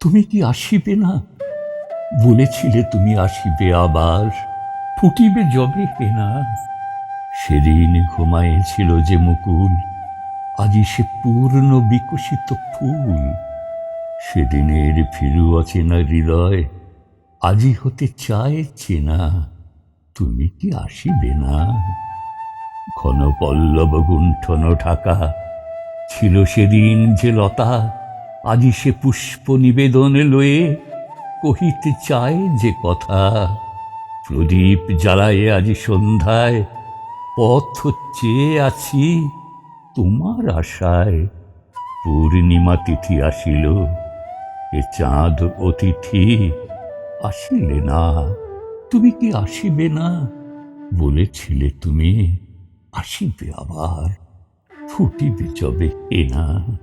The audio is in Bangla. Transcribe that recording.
তুমি কি আসিবে না? বলেছিলে তুমি আসিবে আবার, ফুটিবে জবে না সেদিন ঘুমাইছিল যে মুকুল, আজি সে পূর্ণ বিকশিত ফুল। সেদিনের ফিরু অচেনা হৃদয় আজি হতে চায় চেনা, তুমি কি আসিবে না? ঘন পল্লব গুণ্ঠন ঢাকা, ছিল সেদিন যে লতা আজি সে পুষ্প নিবেদন লয়ে কহিতে চায় যে কথা, প্রদীপ জ্বালায়ে আজি সন্ধ্যায় পথ চেয়ে আছি তোমার আশায়। পূর্ণিমা তিথি আসিল, এ চাঁদ অতিথি আসিলে না। তুমি কি আসিবে না? বলেছিলে তুমি, আসিবে আবার, ফুটিবে যবে এ না।